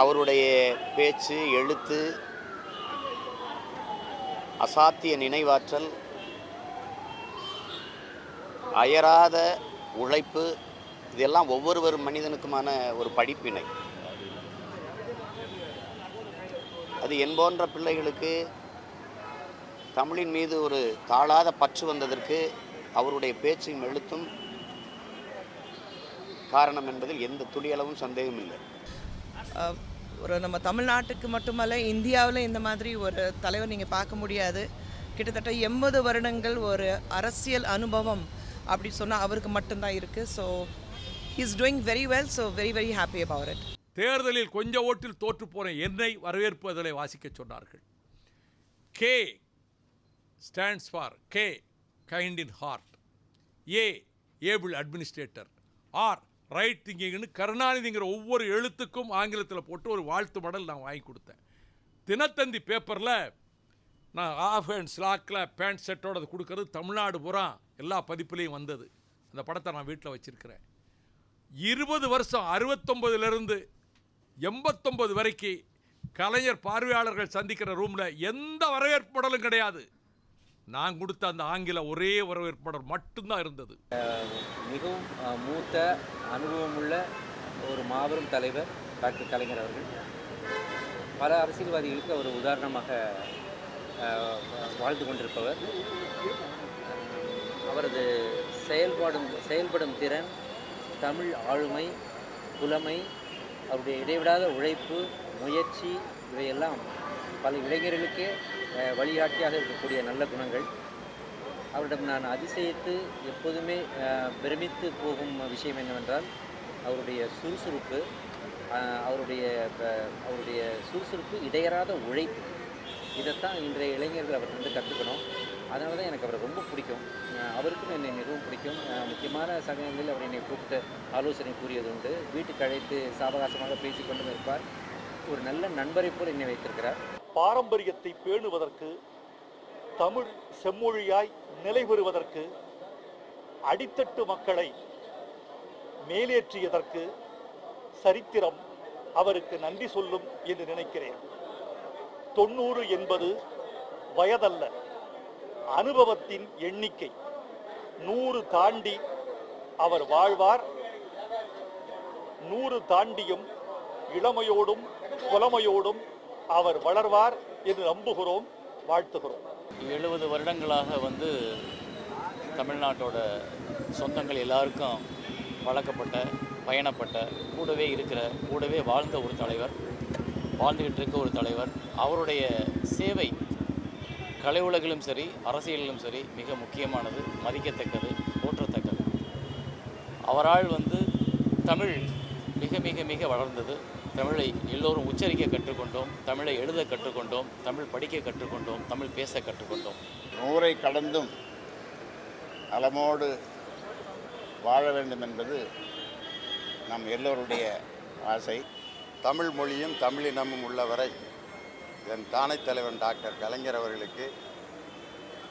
அவருடைய பேச்சு எழுத்து அசாத்திய நினைவாற்றல் அயராத உழைப்பு இதெல்லாம் ஒவ்வொருவர் மனிதனுக்குமான ஒரு படிப்பினை. அது என் போன்ற பிள்ளைகளுக்கு தமிழின் மீது ஒரு தாழாத பற்று வந்ததற்கு அவருடைய பேச்சும் எழுத்தும் காரணம் என்பதில் எந்த துளியளவும் சந்தேகம் இல்லை ஒரு நம்ம தமிழ்நாட்டுக்கு மட்டுமல்ல இந்தியாவில் இந்த மாதிரி ஒரு தலைவர் நீங்கள் பார்க்க முடியாது. கிட்டத்தட்ட எண்பது வருடங்கள் ஒரு அரசியல் அனுபவம் அப்படி சொன்னால் அவருக்கு மட்டும்தான் இருக்குது so is doing very well so very very happy about it தேர்தலில் கொஞ்ச ஓட்டில் தோற்று போன என்னை வரவேற்பதில் வாசிக்க சொன்னார்கள். K stands for K kind in heart A able administrator R right திங்கிங்னு கருணாநிதிங்கிற ஒவ்வொரு எழுத்துக்கும் ஆங்கிலத்தில் போட்டு ஒரு வாழ்த்து மடல் நான் வாங்கி கொடுத்தேன். தினத்தந்தி பேப்பரில் நான் ஆஃப் அண்ட் ஸ்லாக்கில் பேண்ட் செட்டோட அது கொடுக்கறது தமிழ்நாடு பூரா எல்லா பதிப்புலேயும் வந்தது. அந்த படத்தை நான் வீட்டில் வச்சுருக்கிறேன். இருபது வருஷம் அறுபத்தொம்பதுலேருந்து எண்பத்தொம்பது வரைக்கும் கலைஞர் பார்வையாளர்கள் சந்திக்கிற ரூமில் எந்த வரவேற்பு மடலும் கிடையாது. நான் கொடுத்த அந்த ஆங்கில ஒரே வரவேற்பாளர் மட்டும்தான் இருந்தது. மிகவும் மூத்த அனுபவமுள்ள ஒரு மாபெரும் தலைவர் டாக்டர் கலைஞர் அவர்கள். பல அரசியல்வாதிகளுக்கு அவர் உதாரணமாக வாழ்ந்து கொண்டிருப்பவர். அவரது செயல்பாடும் செயல்படும் திறன் தமிழ் ஆளுமை புலமை அவருடைய இடைவிடாத உழைப்பு முயற்சி இவையெல்லாம் பல இளைஞர்களுக்கே வழிகாட்டியாக இருக்கக்கூடிய நல்ல குணங்கள். அவரிடம் நான் அதிசயித்து எப்போதுமே பிரமித்து போகும் விஷயம் என்னவென்றால் அவருடைய சுறுசுறுப்பு அவருடைய அவருடைய சுறுசுறுப்பு இடையறாத உழைப்பு. இதைத்தான் இன்றைய இளைஞர்கள் அவர்கிட்ட கற்றுக்கணும் அதனால தான் எனக்கு அவரை ரொம்ப பிடிக்கும். அவருக்கும் என்னை மிகவும் பிடிக்கும். முக்கியமான சமயங்களில் அவர் என்னை கூப்பிட்டு ஆலோசனை கூறியது உண்டு வீட்டுக்கு அழைத்து சாவகாசமாக பேசிக்கொண்டும் இருப்பார். ஒரு நல்ல நண்பரை போல் என்னை வைத்திருக்கிறார். பாரம்பரியத்தை பேணுவதற்கு தமிழ் செம்மொழியாய் நிலை பெறுவதற்கு அடித்தட்டு மக்களை மேலேற்றியதற்கு சரித்திரம் அவருக்கு நன்றி சொல்லும் என்று நினைக்கிறேன். தொண்ணூறு என்பது வயதல்ல. அனுபவத்தின் எண்ணிக்கை. நூறு தாண்டி அவர் வாழ்வார். நூறு தாண்டியும் இளமையோடும் புலமையோடும் அவர் வளர்வார் என்று நம்புகிறோம் வாழ்த்துகிறோம். எழுபது வருடங்களாக வந்து தமிழ்நாட்டோட சொந்தங்கள் எல்லாருக்கும் வழக்கப்பட்ட பயணப்பட்ட கூடவே இருக்கிற கூடவே வாழ்ந்த ஒரு தலைவர் வாழ்ந்துக்கிட்டு இருக்க ஒரு தலைவர். அவருடைய சேவை கலை உலகிலும் சரி அரசியலிலும் சரி மிக முக்கியமானது மதிக்கத்தக்கது போற்றத்தக்கது. அவரால் வந்து தமிழ் மிக மிக மிக வளர்ந்தது. தமிழை எல்லோரும் உச்சரிக்க கற்றுக்கொண்டோம் தமிழை எழுத கற்றுக்கொண்டோம் தமிழ் படிக்க கற்றுக்கொண்டோம் தமிழ் பேச கற்றுக்கொண்டோம். நூறை கடந்தும் அலமோடு வாழ வேண்டும் என்பது நம் எல்லோருடைய ஆசை. தமிழ் மொழியும் தமிழினமும் உள்ளவரை என் தானைத் தலைவன் டாக்டர் கலைஞர் அவர்களுக்கு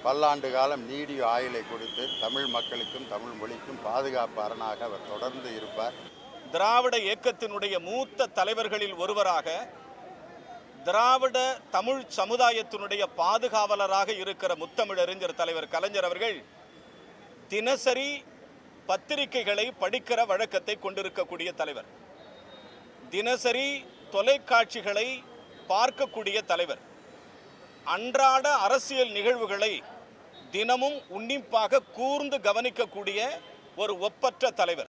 பல்லாண்டு காலம் நீடிய ஆயுளை கொடுத்து தமிழ் மக்களுக்கும் தமிழ் மொழிக்கும் பாதுகாப்பு அரணாக அவர் தொடர்ந்து இருப்பார். திராவிட இயக்கத்தினுடைய மூத்த தலைவர்களில் ஒருவராக திராவிட தமிழ் சமுதாயத்தினுடைய பாதுகாவலராக இருக்கிற முத்தமிழறிஞர் தலைவர் கலைஞர் அவர்கள் தினசரி பத்திரிகைகளை படிக்கிற வழக்கத்தை கொண்டிருக்கக்கூடிய தலைவர். தினசரி தொலைக்காட்சிகளை பார்க்கக்கூடிய தலைவர். அன்றாட அரசியல் நிகழ்வுகளை தினமும் உன்னிப்பாக கூர்ந்து கவனிக்கக்கூடிய ஒரு ஒப்பற்ற தலைவர்.